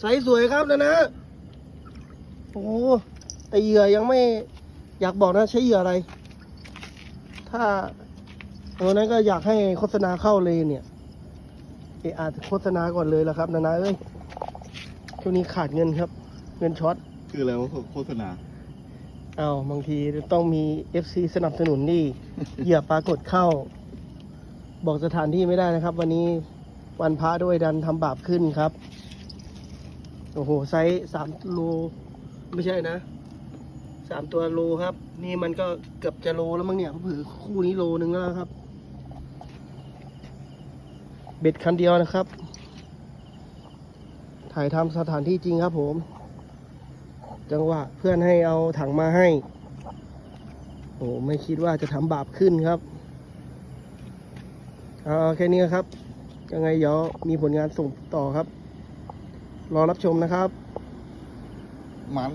ไซส์สวยครับนะนะ โอ้แต่เหยื่อยังไม่อยากบอกนะใช้เหยื่ออะไร ถ้าวันนั้นก็อยากให้โฆษณาเข้าเลยเนี่ยเอออาจโฆษณาก่อนเลยละครับ นะนะเอ้ยช่วงนี้ขาดเงินครับ เงินช็อตคืออะไรวะโฆษณาเอาบางทีต้องมี FC สนับสนุนนี่เหยื่อปรากฏเข้า บอกสถานที่ไม่ได้นะครับ วันนี้วันพระด้วยดันทำบาปขึ้นครับ โอ้โห ไซส์สามโล ไม่ใช่นะสามตัวโลครับ นี่มันก็เกือบจะโลแล้วมั้งเนี่ยเผือคู่นี้โลนึงแล้วครับ เบ็ดคันเดียวนะครับ ถ่ายทำสถานที่จริงครับผม จังหวะเพื่อนให้เอาถังมาให้ โอ้ไม่คิดว่าจะทำบาปขึ้นครับเอาแค่นี้ครับ ยังไงเดี๋ยวมีผลงานส่งต่อครับ รอรับชมนะครับมัน